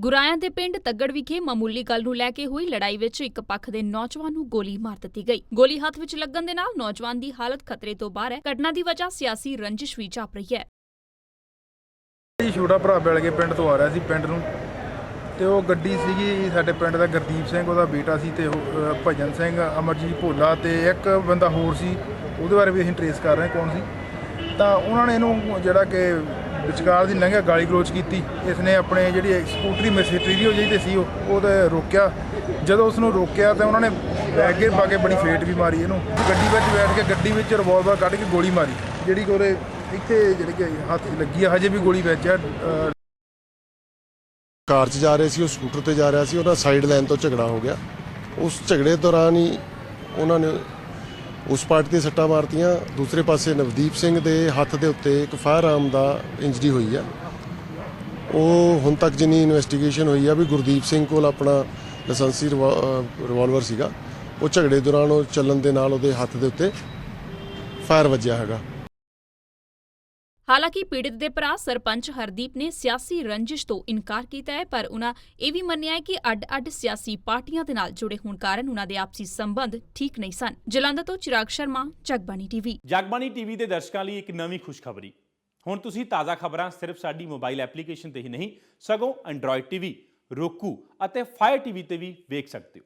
ਗੁਰਾਇਆਂ ਦੇ ਪਿੰਡ ਤੱਗੜ ਵਿਖੇ ਮਾਮੂਲੀ ਗੱਲ ਨੂੰ ਲੈ ਕੇ ਹੋਈ ਲੜਾਈ ਵਿੱਚ ਇੱਕ ਪੱਖ ਦੇ ਨੌਜਵਾਨ ਨੂੰ ਗੋਲੀ ਮਾਰ ਦਿੱਤੀ ਗਈ। ਗੋਲੀ ਹੱਥ ਵਿੱਚ ਲੱਗਣ ਦੇ ਨਾਲ ਨੌਜਵਾਨ ਦੀ ਹਾਲਤ ਖਤਰੇ ਤੋਂ ਬਾਹਰ ਹੈ। ਘਟਨਾ ਦੀ ਵਜ੍ਹਾ ਸਿਆਸੀ ਰੰਜਿਸ਼ ਵੀ ਜਾਪ ਰਹੀ ਹੈ। ਜੀ, ਛੋਟਾ ਭਰਾ ਬਿਲ ਪਿੰਡ ਤੋਂ ਆ ਰਿਹਾ ਸੀ, ਪਿੰਡ ਨੂੰ। ਤੇ ਉਹ ਗੱਡੀ ਸੀਗੀ ਸਾਡੇ ਪਿੰਡ ਦਾ ਗੁਰਦੀਪ ਸਿੰਘ, ਉਹਦਾ ਬੇਟਾ ਸੀ ਤੇ ਭਜਨ ਸਿੰਘ, ਅਮਰਜੀਤ ਭੋਲਾ ਤੇ ਇੱਕ ਬੰਦਾ ਹੋਰ ਸੀ। ਉਹਦੇ ਬਾਰੇ ਵੀ ਅਸੀਂ ਟਰੇਸ ਕਰ ਰਹੇ ਕੌਣ ਸੀ। ਤਾਂ ਉਹਨਾਂ ਨੇ ਇਹਨੂੰ ਜਿਹੜਾ ਕਿ ਵਿਚਕਾਰ ਦੀ ਲੰਘਿਆ ਗਾਲੀ ਗਲੋਚ ਕੀਤੀ। ਇਸ ਨੇ ਆਪਣੇ ਜਿਹੜੀ ਸਕੂਟਰੀ ਮਸਟਰੀਓ ਜਿਹੀ ਤੇ ਸੀ, ਉਹ ਉਹਦੇ ਰੋਕਿਆ। ਜਦੋਂ ਉਸ ਨੂੰ ਰੋਕਿਆ ਤਾਂ ਉਹਨਾਂ ਨੇ ਅੱਗੇ ਪਾ ਕੇ ਬੜੀ ਫੇਟ ਵੀ ਮਾਰੀ ਇਹਨੂੰ। ਗੱਡੀ ਵਿੱਚ ਬੈਠ ਕੇ ਗੱਡੀ ਵਿੱਚ ਰਿਵਾਲਵਰ ਕੱਢ ਕੇ ਗੋਲੀ ਮਾਰੀ, ਜਿਹੜੀ ਕਿ ਉਹਦੇ ਇੱਥੇ ਜਿਹੜੀ ਕਿ ਹੱਥ ਲੱਗੀ ਆ, ਹਜੇ ਵੀ ਗੋਲੀ ਵਿੱਚ ਆ ਕਾਰ 'ਚ ਜਾ ਰਹੇ ਸੀ, ਉਹ ਸਕੂਟਰ ਤੇ ਜਾ ਰਿਹਾ ਸੀ, ਉਹਦਾ ਸਾਈਡ ਲਾਈਨ ਤੋਂ ਝਗੜਾ ਹੋ ਗਿਆ। ਉਸ ਝਗੜੇ ਦੌਰਾਨ ਹੀ ਉਹਨਾਂ ਨੇ ਉਸ ਪਾਰਟੀ ਤੇ ਸੱਟਾਂ ਮਾਰਤੀਆਂ। ਦੂਸਰੇ ਪਾਸੇ ਨਵਦੀਪ ਸਿੰਘ ਦੇ ਹੱਥ ਦੇ ਉੱਤੇ ਇੱਕ ਫਾਇਰ ਆਰਮ ਦਾ ਇੰਜਰੀ ਹੋਈ ਆ। ਉਹ ਹੁਣ ਤੱਕ ਜਿੰਨੀ ਇਨਵੈਸਟੀਗੇਸ਼ਨ ਹੋਈ ਆ ਵੀ ਗੁਰਦੀਪ ਸਿੰਘ ਕੋਲ ਆਪਣਾ ਲਾਇਸੈਂਸੀ ਰਿਵਾਲਵਰ ਸੀਗਾ। ਉਹ ਝਗੜੇ ਦੌਰਾਨ ਉਹ ਚੱਲਣ ਦੇ ਨਾਲ ਉਹਦੇ ਹੱਥ ਦੇ ਉੱਤੇ ਫਾਇਰ ਵੱਜਿਆ ਹੈਗਾ। ਹਾਲਾਂਕਿ ਪੀੜਤ ਦੇ ਭਰਾ ਸਰਪੰਚ ਹਰਦੀਪ ਨੇ ਸਿਆਸੀ ਰੰਜਿਸ਼ ਤੋਂ ਇਨਕਾਰ ਕੀਤਾ ਹੈ, ਪਰ ਉਨ੍ਹਾਂ ਇਹ ਵੀ ਮੰਨਿਆ ਹੈ ਕਿ ਅੱਡ-ਅੱਡ ਸਿਆਸੀ ਪਾਰਟੀਆਂ ਦੇ ਨਾਲ ਜੁੜੇ ਹੋਣ ਕਾਰਨ ਉਨ੍ਹਾਂ ਦੇ ਆਪਸੀ ਸੰਬੰਧ ਠੀਕ ਨਹੀਂ ਸਨ। ਜਲੰਧਰ ਤੋਂ ਚਿਰਾਗ ਸ਼ਰਮਾ ਜਗਬਾਨੀ ਟੀਵੀ। ਜਗਬਾਣੀ ਟੀਵੀ ਦੇ ਦਰਸ਼ਕਾਂ ਲਈ ਇੱਕ ਨਵੀਂ ਖੁਸ਼ਖਬਰੀ। ਹੁਣ ਤੁਸੀਂ ਤਾਜ਼ਾ ਖਬਰਾਂ ਸਿਰਫ ਸਾਡੀ ਮੋਬਾਈਲ ਐਪਲੀਕੇਸ਼ਨ ਤੇ ਹੀ ਨਹੀਂ, ਸਗੋਂ ਐਂਡਰੋਇਡ ਟੀਵੀ ਰੋਕੂ ਅਤੇ ਫਾਇਰ ਟੀਵੀ ਤੇ ਵੀ ਵੇਖ ਸਕਦੇ ਹੋ।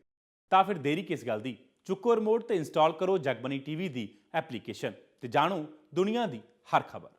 ਤਾਂ ਫਿਰ ਦੇਰੀ ਕਿਸ ਗੱਲ ਦੀ? ਚੁੱਕੋ ਰਿਮੋਟ ਤੇ ਇੰਸਟਾਲ ਕਰੋ ਜਗਬਾਣੀ ਟੀਵੀ ਦੀ ਐਪਲੀਕੇਸ਼ਨ ਤੇ ਜਾਣੋ ਦੁਨੀਆ ਦੀ ਹਰ ਖਬਰ।